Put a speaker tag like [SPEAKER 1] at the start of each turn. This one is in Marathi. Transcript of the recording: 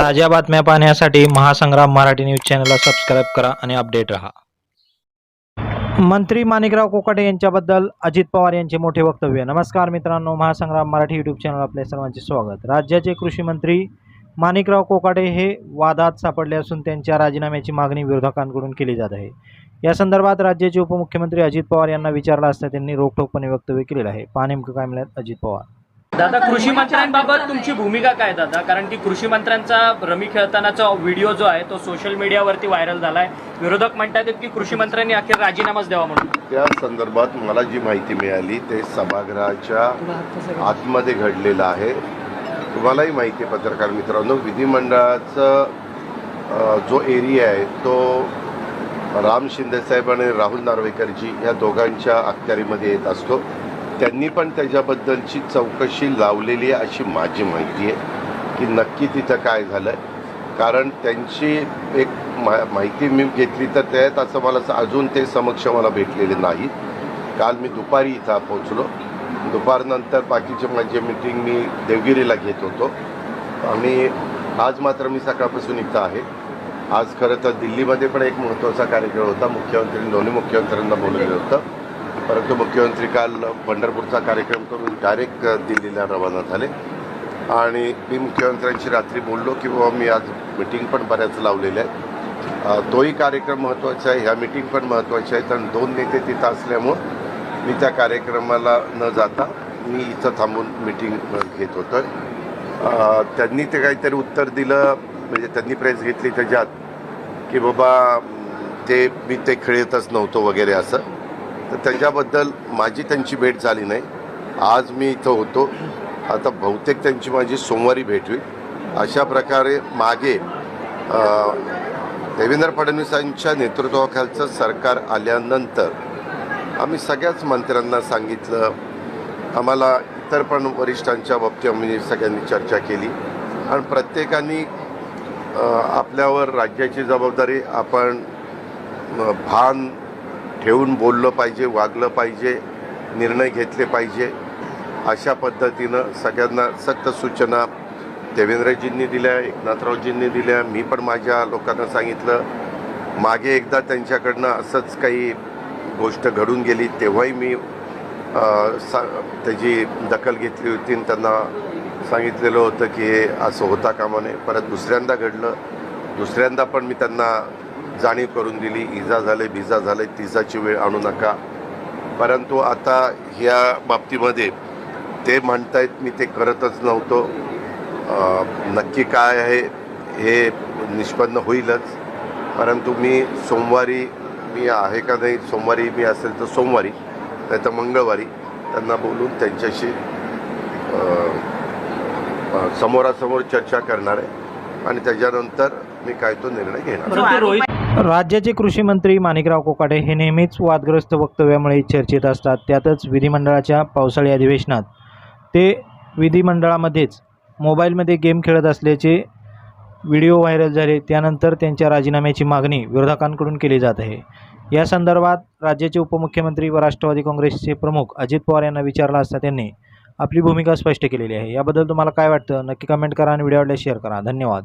[SPEAKER 1] ताज्या बातम्या पाहण्यासाठी महासंग्राम मराठी न्यूज चॅनलला सबस्क्राईब करा आणि अपडेट रहा. मंत्री माणिकराव कोकाटे यांच्याबद्दल अजित पवार यांचे मोठे वक्तव्य. नमस्कार मित्रांनो महासंग्राम मराठी यूट्यूब चॅनल आपल्या सर्वांचे स्वागत. राज्याचे कृषी मंत्री माणिकराव कोकाटे हे वादात सापडले असून त्यांच्या राजीनाम्याची मागणी विरोधकांकडून केली जात आहे. या संदर्भात राज्याचे उपमुख्यमंत्री अजित पवार यांना विचारलं असता त्यांनी रोखठोकपणे वक्तव्य केलेलं आहे. पहा नेमकं काय मिळालं अजित पवार.
[SPEAKER 2] दादा कृषी मंत्र्यांबाबत तुमची भूमिका काय दादा? कारण की कृषी मंत्र्यांचा रमी खेळतानाचा व्हिडिओ जो आहे तो सोशल मीडियावरती व्हायरल झालाय. विरोधक म्हणतात की कृषी मंत्र्यांनी अखेर राजीनामाच द्यावा म्हणून.
[SPEAKER 3] त्या संदर्भात मला जी माहिती मिळाली ते सभागृहाच्या आतमध्ये घडलेलं आहे. तुम्हालाही माहिती आहे पत्रकार मित्रांनो विधिमंडळाचं जो एरिया आहे तो राम शिंदेसाहेब आणि राहुल नार्वेकरजी या दोघांच्या अखत्यारीमध्ये येत असतो. त्यांनी पण त्याच्याबद्दलची चौकशी लावलेली आहे अशी माझी माहिती आहे की नक्की तिथं काय झालं कारण त्यांची एक मा माहिती मी घेतली तर त्यात असं मला असं अजून ते समक्ष मला भेटलेले नाही काल मी दुपारी इथं पोहोचलो. दुपारनंतर बाकीचे माझे मिटिंग मी देवगिरीला घेत होतो. आणि आज मात्र मी सकाळपासून इथं आहे. आज खरं तर दिल्लीमध्ये पण एक महत्त्वाचा कार्यक्रम होता. मुख्यमंत्री दोन्ही मुख्यमंत्र्यांना बोललेलं होतं. परंतु मुख्यमंत्री काल पंढरपूरचा कार्यक्रम करून डायरेक्ट दिल्लीला रवाना झाले. आणि मी मुख्यमंत्र्यांशी रात्री बोललो की बाबा मी आज मिटिंग पण बऱ्याच लावलेल्या आहेत. तोही कार्यक्रम महत्त्वाचा आहे ह्या मिटिंग पण महत्त्वाच्या आहेत आणि दोन नेते तिथं असल्यामुळं मी त्या कार्यक्रमाला न जाता मी इथं थांबून मिटिंग घेत होतो त्यांनी ते काहीतरी उत्तर दिलं म्हणजे त्यांनी प्रेस घेतली त्याच्यात की बाबा ते मी ते खेळतच नव्हतो वगैरे असं. तर त्याच्याबद्दल माझी त्यांची भेट झाली नाही. आज मी इथं होतो. आता बहुतेक त्यांची माझी सोमवारी भेट होईल. अशा प्रकारे मागे देवेंद्र फडणवीसांच्या नेतृत्वाखालचं सरकार आल्यानंतर आम्ही सगळ्याच मंत्र्यांना सांगितलं. आम्हाला इतर पण वरिष्ठांच्या बाबतीत आम्ही सगळ्यांनी चर्चा केली. आणि प्रत्येकाने आपल्यावर राज्याची जबाबदारी आपण भान ठेवून बोललं पाहिजे वागलं पाहिजे निर्णय घेतले पाहिजे अशा पद्धतीनं सगळ्यांना सक्त सूचना देवेंद्रजींनी दिल्या एकनाथरावजींनी दिल्या. मी पण माझ्या लोकांना सांगितलं मागे एकदा त्यांच्याकडनं असंच काही गोष्ट घडून गेली तेव्हाही मी सा त्याची दखल घेतली होती आणि त्यांना सांगितलेलं होतं की हे असं होता कामा नये. परत दुसऱ्यांदा घडलं. दुसऱ्यांदा पण मी त्यांना जाणीव करून दिली इजा झाले भिजा झाले तिजाची वेळ आणू नका. परंतु आता ह्या बाबतीमध्ये ते म्हणतायत मी ते करतच नव्हतो. नक्की काय आहे हे निष्पन्न होईलच. परंतु मी सोमवारी मी आहे का नाही सोमवारी मी असेल तर सोमवारी नाही तर मंगळवारी त्यांना बोलून त्यांच्याशी समोरासमोर चर्चा करणार आहे. आणि त्याच्यानंतर मी काय तो निर्णय घेणार.
[SPEAKER 1] राज्याचे कृषी मंत्री माणिकराव कोकाटे हे नेहमीच वादग्रस्त वक्तव्यामुळे चर्चेत असतात. त्यातच विधिमंडळाच्या पावसाळी अधिवेशनात ते विधिमंडळामध्येच मोबाईलमध्ये गेम खेळत असल्याचे व्हिडिओ व्हायरल झाले. त्यानंतर त्यांच्या राजीनाम्याची मागणी विरोधकांकडून केली जात आहे. या संदर्भात राज्याचे उपमुख्यमंत्री व राष्ट्रवादी काँग्रेसचे प्रमुख अजित पवार यांना विचारला असता त्यांनी आपली भूमिका स्पष्ट केलेली आहे. याबद्दल तुम्हाला काय वाटतं? नक्की कमेंट करा आणि व्हिडिओ शेअर करा. धन्यवाद.